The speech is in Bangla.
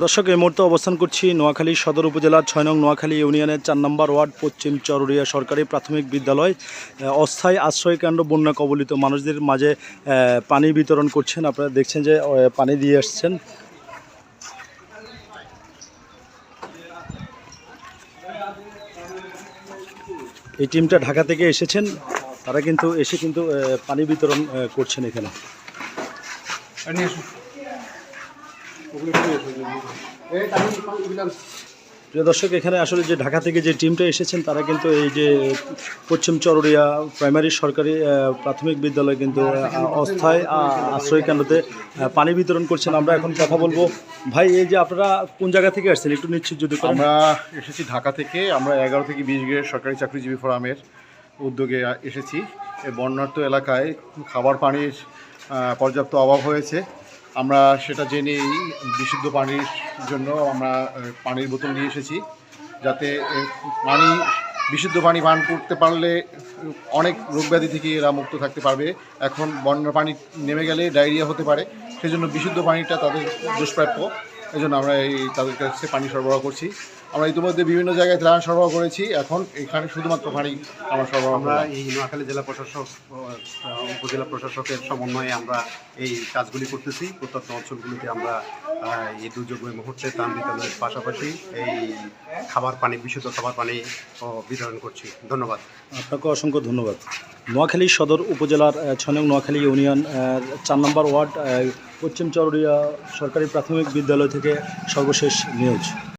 দর্শক, এই মুহূর্তে অবস্থান করছি নোয়াখালী সদর উপজেলার ছয় নং নোয়াখালী ইউনিয়নের চার নম্বর ওয়ার্ড, পশ্চিম চরুরিয়া সরকারি প্রাথমিক বিদ্যালয়। অস্থায়ী আশ্রয়কাণ্ড বন্যা কবলিত মানুষদের মাঝে পানি বিতরণ করছেন। আপনারা দেখছেন যে পানি দিয়ে আসছেন। এই টিমটা ঢাকা থেকে এসেছেন। তারা কিন্তু এসে কিন্তু পানি বিতরণ করছেন এখানে। প্রিয় দর্শক, এখানে আসলে যে ঢাকা থেকে যে টিমটা এসেছেন, তারা কিন্তু এই যে পশ্চিম চরুরিয়া প্রাইমারি সরকারি প্রাথমিক বিদ্যালয় কিন্তু অস্থায়ী আশ্রয় কেন্দ্রতে পানি বিতরণ করছেন। আমরা এখন কথা বলব। ভাই, এই যে আপনারা কোন জায়গা থেকে আসছেন? একটু নিশ্চিত যদি আমরা এসেছি ঢাকা থেকে। আমরা এগারো থেকে বিশ গ্রেড সরকারি চাকরিজীবী ফোরামের উদ্যোগে এসেছি। এই বন্যার্ত এলাকায় খাবার পানির পর্যাপ্ত অভাব হয়েছে। আমরা সেটা জেনেই বিশুদ্ধ পানির জন্য আমরা পানির বোতল নিয়ে এসেছি, যাতে পানি, বিশুদ্ধ পানি পান করতে পারলে অনেক রোগব্যাধি থেকে এরা মুক্ত থাকতে পারবে। এখন বন্যার পানি নেমে গেলে ডায়রিয়া হতে পারে। সেজন্য বিশুদ্ধ পানিটা তাদের দুষ্প্রাপ্য। এই জন্য আমরা এই তাদের কাছে পানি সরবরাহ করছি। আমরা ইতিমধ্যে বিভিন্ন জায়গায় ত্রাণ সরবরাহ করেছি। এখন এখানে শুধুমাত্র পানি আমরা সরবরাহ আমরা এই নোয়াখালী জেলা প্রশাসক উপজেলা প্রশাসকের সমন্বয়ে আমরা এই কাজগুলি করতেছি। প্রত্যন্ত অঞ্চলগুলিতে আমরা এই দুর্যোগের মুহূর্তে ত্রাণ বিতরণের পাশাপাশি এই খাবার পানি বিশুদ্ধ খাবার পানি বিতরণ করছি। ধন্যবাদ। আপনাকে অসংখ্য ধন্যবাদ। নোয়াখালী সদর উপজেলার ছনং নোয়াখালী ইউনিয়ন চার নম্বর ওয়ার্ড পশ্চিম চরুরিয়া সরকারি প্রাথমিক বিদ্যালয় থেকে সর্বশেষ নিউজ।